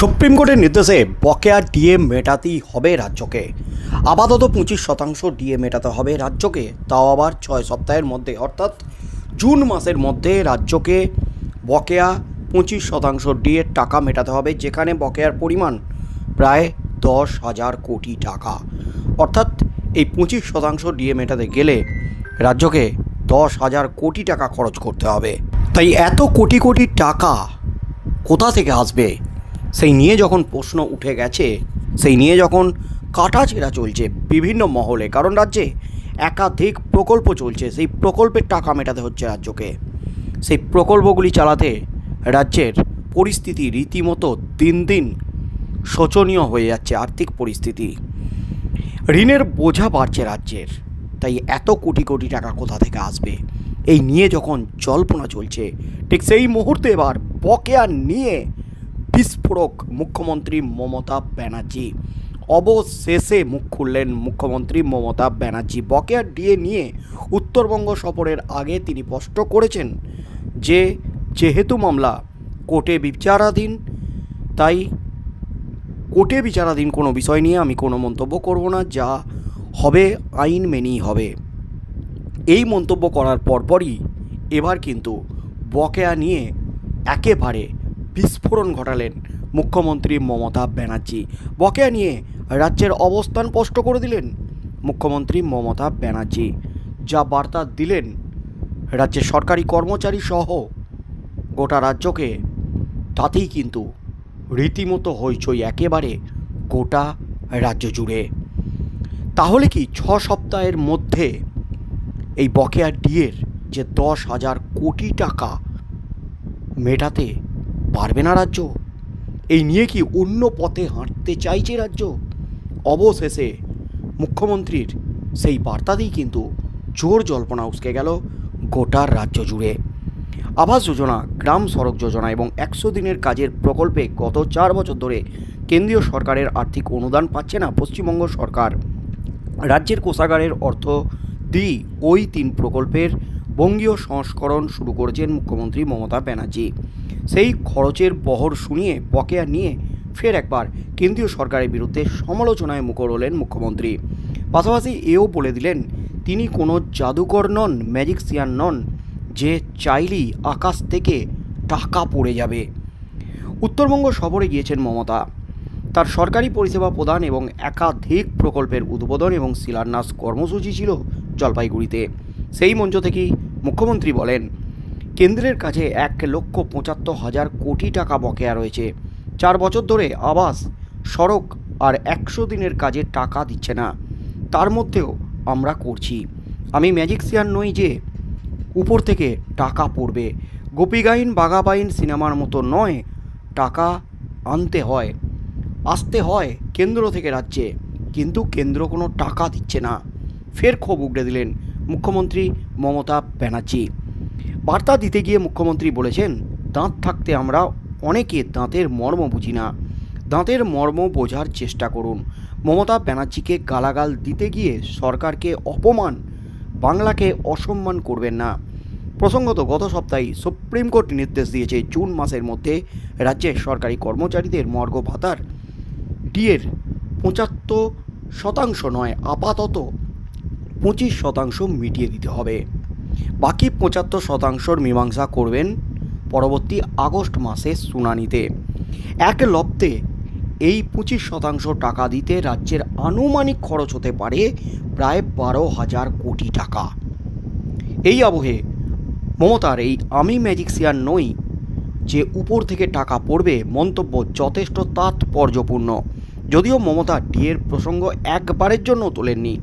Supreme কোর্টের নির্দেশে বকেয়া ডিএ মেটাতেই হবে রাজ্যকে। আপাতত পঁচিশ শতাংশ ডিএ মেটাতে হবে রাজ্যকে। তাও আবার ছয় সপ্তাহের মধ্যে, অর্থাৎ জুন মাসের মধ্যে রাজ্যকে বকেয়া পঁচিশ শতাংশ ডিএর টাকা মেটাতে হবে, যেখানে বকেয়ার পরিমাণ প্রায় দশ হাজার কোটি টাকা। অর্থাৎ এই পঁচিশ শতাংশ ডিএ মেটাতে গেলে রাজ্যকে দশ হাজার কোটি টাকা খরচ করতে হবে। তাই এত কোটি কোটি টাকা কোথা থেকে আসবে? সেই নিয়ে যখন প্রশ্ন উঠে গেছে, সেই নিয়ে যখন কাটাছেড়া চলছে বিভিন্ন মহলে, কারণ রাজ্যে একাধিক প্রকল্প চলছে, সেই প্রকল্পের টাকা মেটাতে হচ্ছে রাজ্যকে। সেই প্রকল্পগুলি চালাতে রাজ্যের পরিস্থিতি রীতিমতো দিন দিন শোচনীয় হয়ে যাচ্ছে আর্থিক পরিস্থিতি। ঋণের বোঝা বাড়ছে রাজ্যের, তাই এত কোটি কোটি টাকা কোথা থেকে আসবে? এই নিয়ে যখন জল্পনা চলছে, ঠিক সেই মুহূর্তে এবার বকেয়া নিয়ে বিস্ফোরক মুখ্যমন্ত্রী মমতা ব্যানার্জি। অবশেষে মুখ খুললেন মুখ্যমন্ত্রী মমতা ব্যানার্জি। বকেয়া ডিএ নিয়ে উত্তরবঙ্গ সফরের আগে তিনি স্পষ্ট করেছেন যে, যেহেতু মামলা কোর্টে বিচারাধীন, তাই কোর্টে বিচারাধীন কোনো বিষয় নিয়ে আমি কোনো মন্তব্য করব না, যা হবে, আইন মেনেই হবে। এই মন্তব্য করার পরপরই এবার কিন্তু বকেয়া নিয়ে একেবারে বিস্ফোরণ ঘটালেন মুখ্যমন্ত্রী মমতা ব্যানার্জি। বকেয়া নিয়ে রাজ্যের অবস্থান স্পষ্ট করে দিলেন মুখ্যমন্ত্রী মমতা ব্যানার্জি। যা বার্তা দিলেন রাজ্যের সরকারি কর্মচারী সহ গোটা রাজ্যকে। তাতেই কিন্তু রীতিমতো হইচই একেবারে গোটা রাজ্য জুড়ে। তাহলে কি ছ সপ্তাহের মধ্যে এই বকেয়া ডিয়ের যে দশ হাজার কোটি টাকা মেটাতে পারবে না রাজ্য। এই নিয়ে কি অন্য পথে হাঁটতে চাইছে রাজ্য? অবশেষে মুখ্যমন্ত্রীর সেই বার্তাতেই কিন্তু জোর জল্পনা উসকে গেল গোটার রাজ্য জুড়ে। আবাস যোজনা, গ্রাম সড়ক যোজনা এবং একশো দিনের কাজের প্রকল্পে গত চার বছর ধরে কেন্দ্রীয় সরকারের আর্থিক অনুদান পাচ্ছে না পশ্চিমবঙ্গ সরকার। রাজ্যের কোষাগারের অর্থ দিয়ে ওই তিন প্রকল্পের বঙ্গীয় সংস্করণ শুরু করেছেন মুখ্যমন্ত্রী মমতা ব্যানার্জি। সেই খরচের বহর শুনিয়ে, বকেয়া নিয়ে ফের একবার কেন্দ্রীয় সরকারের বিরুদ্ধে সমালোচনায় মুখর হলেন মুখ্যমন্ত্রী। পাশাপাশি এও বলে দিলেন, তিনি কোনো জাদুকর নন, ম্যাজিকসিয়ান নন, যে চাইলেই আকাশ থেকে টাকা পড়ে যাবে। উত্তরবঙ্গ সফরে গিয়েছেন মমতা। তার সরকারি পরিষেবা প্রদান এবং একাধিক প্রকল্পের উদ্বোধন এবং শিলান্যাস কর্মসূচি ছিল জলপাইগুড়িতে। সেই মঞ্চ থেকেই মুখ্যমন্ত্রী বলেন কেন্দ্রের কাছে এক লক্ষ পঁচাত্তর হাজার কোটি টাকা বকেয়া রয়েছে। চার বছর ধরে আবাস, সড়ক আর একশো দিনের কাজে টাকা দিচ্ছে না। তার মধ্যেও আমরা করছি। আমি ম্যাজিকসিয়ান নই যে উপর থেকে টাকা পড়বে। গোপীগাইন বাঘাবাইন সিনেমার মতো নয়, টাকা আনতে হয়, আসতে হয় কেন্দ্র থেকে রাজ্যে। কিন্তু কেন্দ্র কোনো টাকা দিচ্ছে না। ফের ক্ষোভ উগড়ে দিলেন মুখ্যমন্ত্রী মমতা ব্যানার্জি। বার্তা দিতে গিয়ে মুখ্যমন্ত্রী বলেছেন, দাঁত থাকতে আমরা অনেকে দাঁতের মর্ম বুঝি না। দাঁতের মর্ম বোঝার চেষ্টা করুন। মমতা ব্যানার্জিকে গালাগাল দিতে গিয়ে সরকারকে অপমান, বাংলাকে অসম্মান করবেন না। প্রসঙ্গত, গত সপ্তাহে সুপ্রিম কোর্ট নির্দেশ দিয়েছে, জুন মাসের মধ্যে রাজ্যের সরকারি কর্মচারীদের মর্গ ভাতার ডিএর পঁচাত্তর শতাংশ নয়, আপাতত পঁচিশ শতাংশ মিটিয়ে দিতে হবে। বাকি পঁচাত্তর শতাংশর মীমাংসা করবেন পরবর্তী আগস্ট মাসে শুনানিতে। এক লব্ধে এই পঁচিশ শতাংশ টাকা দিতে রাজ্যের আনুমানিক খরচ হতে পারে প্রায় বারো হাজার কোটি টাকা। এই আবহে মমতার এই আমি ম্যাজিকসিয়ান নই, যে উপর থেকে টাকা পড়বে মন্তব্য যথেষ্ট তাৎপর্যপূর্ণ। যদিও মমতা ডিএর প্রসঙ্গ একবারের জন্য তোলেননি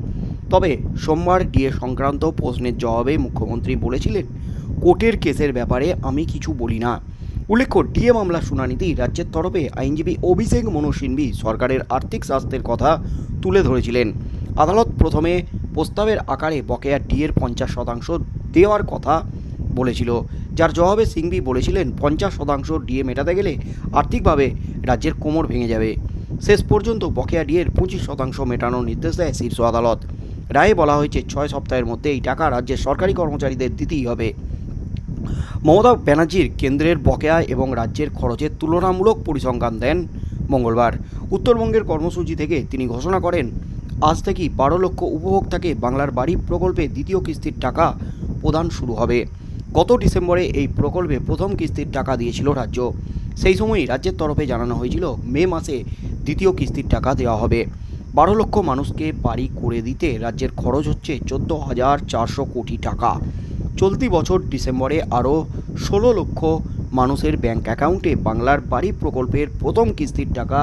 তবে সোমবার ডিএ সংক্রান্ত প্রশ্নের জবাবে মুখ্যমন্ত্রী বলেছিলেন, কোর্টের কেসের ব্যাপারে আমি কিছু বলি না। উল্লেখ্য, ডিএ মামলা শুনানিতেই রাজ্যের তরফে আইনজীবী অভিষেক মনু সরকারের আর্থিক স্বাস্থ্যের কথা তুলে ধরেছিলেন। আদালত প্রথমে প্রস্তাবের আকারে বকেয়া ডিএর পঞ্চাশ শতাংশ দেওয়ার কথা বলেছিল। যার জবাবে সিংভি বলেছিলেন, পঞ্চাশ শতাংশ ডিএ মেটাতে গেলে আর্থিকভাবে রাজ্যের কোমর ভেঙে যাবে। শেষ পর্যন্ত বকেয়া ডিএর পঁচিশ শতাংশ মেটানোর নির্দেশ দেয় শীর্ষ আদালত। রায়ে বলা হয়েছে, ছয় সপ্তাহের মধ্যে এই টাকা রাজ্যের সরকারি কর্মচারীদের দিতেই হবে। মমতা ব্যানার্জির কেন্দ্রের বকেয়া এবং রাজ্যের খরচের তুলনামূলক পরিসংখ্যান দেন মঙ্গলবার। উত্তরবঙ্গের কর্মসূচি থেকে তিনি ঘোষণা করেন, আজ থেকেই বারো লক্ষ উপভোক্তাকে বাংলার বাড়ি প্রকল্পে দ্বিতীয় কিস্তির টাকা প্রদান শুরু হবে। গত ডিসেম্বরে এই প্রকল্পে প্রথম কিস্তির টাকা দিয়েছিল রাজ্য। সেই সময়ই রাজ্যের তরফে জানানো হয়েছিল, মে মাসে দ্বিতীয় কিস্তির টাকা দেওয়া হবে। বারো লক্ষ মানুষকে বাড়ি করে দিতে রাজ্যের খরচ হচ্ছে চোদ্দ হাজার চারশো কোটি টাকা। চলতি বছর ডিসেম্বরে আরও ষোলো লক্ষ মানুষের ব্যাংক অ্যাকাউন্টে বাংলার বাড়ি প্রকল্পের প্রথম কিস্তির টাকা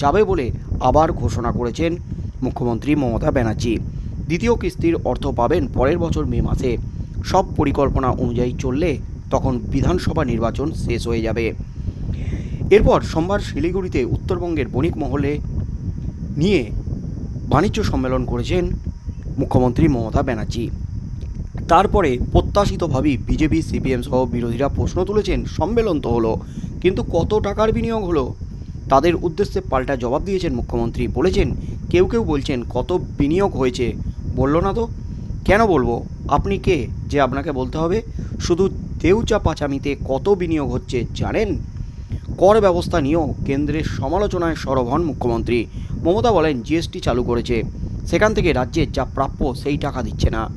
যাবে বলে আবার ঘোষণা করেছেন মুখ্যমন্ত্রী মমতা ব্যানার্জি। দ্বিতীয় কিস্তির অর্থ পাবেন পরের বছর মে মাসে। সব পরিকল্পনা অনুযায়ী চললে তখন বিধানসভা নির্বাচন শেষ হয়ে যাবে। এরপর সোমবার শিলিগুড়িতে উত্তরবঙ্গের বণিক মহলে নিয়ে বাণিজ্য সম্মেলন করেছেন মুখ্যমন্ত্রী মমতা ব্যানার্জি। তারপরে প্রত্যাশিতভাবেই বিজেপি, সিপিএম সহ বিরোধীরা প্রশ্ন তুলেছেন, সম্মেলন তো হলো, কিন্তু কত টাকার বিনিয়োগ হলো? তাদের উদ্দেশ্যে পাল্টা জবাব দিয়েছেন মুখ্যমন্ত্রী। বলেছেন, কেউ কেউ বলছেন, কত বিনিয়োগ হয়েছে? বলল না তো। কেন বলব? আপনি কে? যে আপনাকে বলতে হবে। শুধু দেউচা পাচামিতে কত বিনিয়োগ হচ্ছে জানেন? কর ব্যবস্থা নিয়েও কেন্দ্রের সমালোচনায় সরব হন মুখ্যমন্ত্রী। মমতা বলেন জিএসটি চালু করেছে। সেখান থেকে রাজ্যের যা প্রাপ্য সেই টাকা দিচ্ছে না।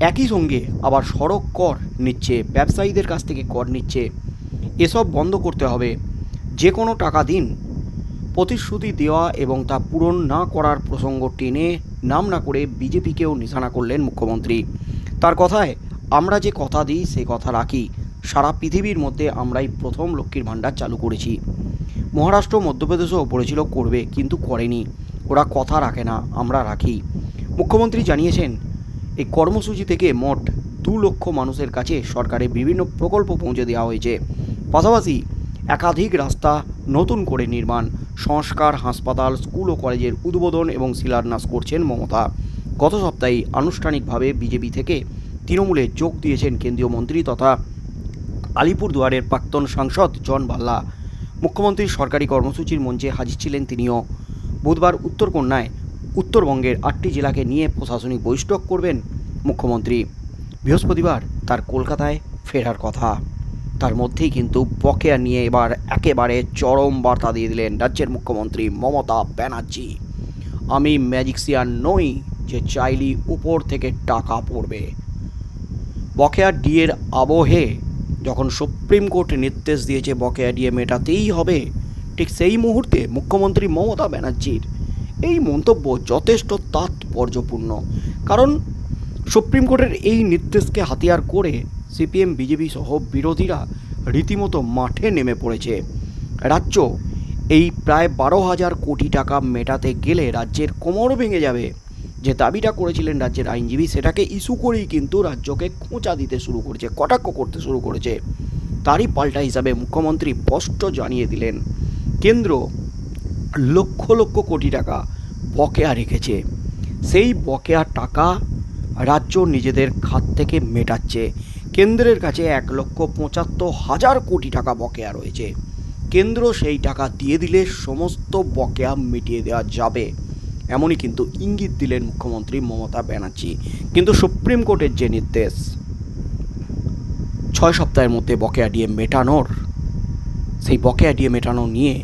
একই সঙ্গে আবার সড়ক কর নিচ্ছে, ব্যবসায়ীদের কাছ থেকে কর নিচ্ছে। এসব বন্ধ করতে হবে। যে কোনো টাকা দিন। প্রতিশ্রুতি দেওয়া এবং তা পূরণ না করার প্রসঙ্গ টেনে নাম না করে বিজেপিকেও নিশানা করলেন মুখ্যমন্ত্রী। তার কথায়, আমরা যে কথা দিই, সে কথা রাখি। সারা পৃথিবীর মধ্যে আমরাই প্রথম লক্ষ্মীর ভাণ্ডার চালু করেছি। মহারাষ্ট্র, মধ্যপ্রদেশও বলেছিল করবে, কিন্তু করেনি। ওরা কথা রাখে না, আমরা রাখি। মুখ্যমন্ত্রী জানিয়েছেন, এই কর্মসূচি থেকে মোট দু লক্ষ মানুষের কাছে সরকারের বিভিন্ন প্রকল্প পৌঁছে দেওয়া হয়েছে। পাশাপাশি একাধিক রাস্তা নতুন করে নির্মাণ, সংস্কার, হাসপাতাল, স্কুল ও কলেজের উদ্বোধন এবং শিলান্যাস করছেন মমতা। গত সপ্তাহে আনুষ্ঠানিকভাবে বিজেপি থেকে তৃণমূলে যোগ দিয়েছেন কেন্দ্রীয় মন্ত্রী তথা আলিপুরদুয়ারের প্রাক্তন সাংসদ জন বাল্লা। মুখ্যমন্ত্রীর সরকারি কর্মসূচির মঞ্চে হাজির ছিলেন তিনিও। বুধবার উত্তরকন্যায় উত্তরবঙ্গের আটটি জেলাকে নিয়ে প্রশাসনিক বৈঠক করবেন মুখ্যমন্ত্রী। বৃহস্পতিবার তার কলকাতায় ফেরার কথা। তার মধ্যেই কিন্তু বকেয়া নিয়ে এবার একেবারে চরম বার্তা দিয়ে দিলেন রাজ্যের মুখ্যমন্ত্রী মমতা ব্যানার্জি। আমি ম্যাজিকসিয়ান নই যে চাইলি উপর থেকে টাকা পড়বে। বকেয়া ডিএর আবহে যখন সুপ্রিম কোর্ট নির্দেশ দিয়েছে বকেয়া ডিএ মেটাতেই হবে, ঠিক সেই মুহূর্তে মুখ্যমন্ত্রী মমতা ব্যানার্জির এই মন্তব্য যথেষ্ট তাৎপর্যপূর্ণ। কারণ সুপ্রিম কোর্টের এই নির্দেশকে হাতিয়ার করে সিপিএম, বিজেপি সহ বিরোধীরা রীতিমতো মাঠে নেমে পড়েছে। রাজ্য এই প্রায় বারো হাজার কোটি টাকা মেটাতে গেলে রাজ্যের কোমর ভেঙে যাবে। যে দাবিটা করেছিলেন রাজ্যের আইনজীবী, সেটাকে ইস্যু করেই কিন্তু রাজ্যকে খোঁচা দিতে শুরু করেছে, কটাক্ষ করতে শুরু করেছে। তারই পাল্টা হিসাবে মুখ্যমন্ত্রী স্পষ্ট জানিয়ে দিলেন, কেন্দ্র লক্ষ লক্ষ কোটি টাকা বকেয়া রেখেছে। সেই বকেয়া টাকা রাজ্য নিজেদের খাত থেকে মেটাচ্ছে। কেন্দ্রের কাছে এক লক্ষ পঁচাত্তর হাজার কোটি টাকা বকেয়া রয়েছে। কেন্দ্র সেই টাকা দিয়ে দিলে সমস্ত বকেয়া মিটিয়ে দেওয়া যাবে। এমনই কিন্তু ইঙ্গিত দিলেন মুখ্যমন্ত্রী মমতা ব্যানার্জি। কিন্তু সুপ্রিম কোর্টের যে নির্দেশ, ছয় সপ্তাহের মধ্যে বকেয়া দিয়ে মেটানোর, সেই বকেয়া দিয়ে মেটানো নিয়ে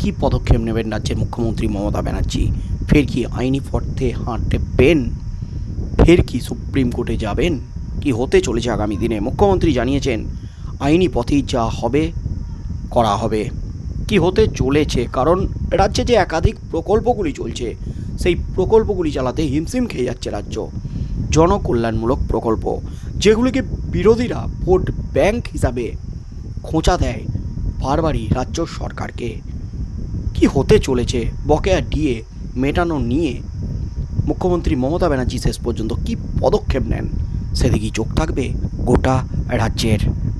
কি পদক্ষেপ নেবেন রাজ্যের মুখ্যমন্ত্রী মমতা ব্যানার্জি? ফের কি আইনি পথে হাঁটবেন ফের কি সুপ্রিম কোর্টে যাবেন? কি হতে চলেছে আগামী দিনে? মুখ্যমন্ত্রী জানিয়েছেন, আইনি পথেই যা হবে, করা হবে। কি হতে চলেছে? কারণ রাজ্যে যে একাধিক প্রকল্পগুলি চলছে, সেই প্রকল্পগুলি চালাতে হিমশিম খেয়ে যাচ্ছে রাজ্য। জনকল্যাণমূলক প্রকল্প, যেগুলিকে বিরোধীরা ভোট ব্যাংক হিসাবে খোঁচা দেয় বারবারই রাজ্য সরকারকে। কি হতে চলেছে? বকেয়া ডিএ মেটানো নিয়ে মুখ্যমন্ত্রী মমতা ব্যানার্জি শেষ পর্যন্ত কি পদক্ষেপ নেন? সেদিকেই চোখ থাকবে গোটা রাজ্যের।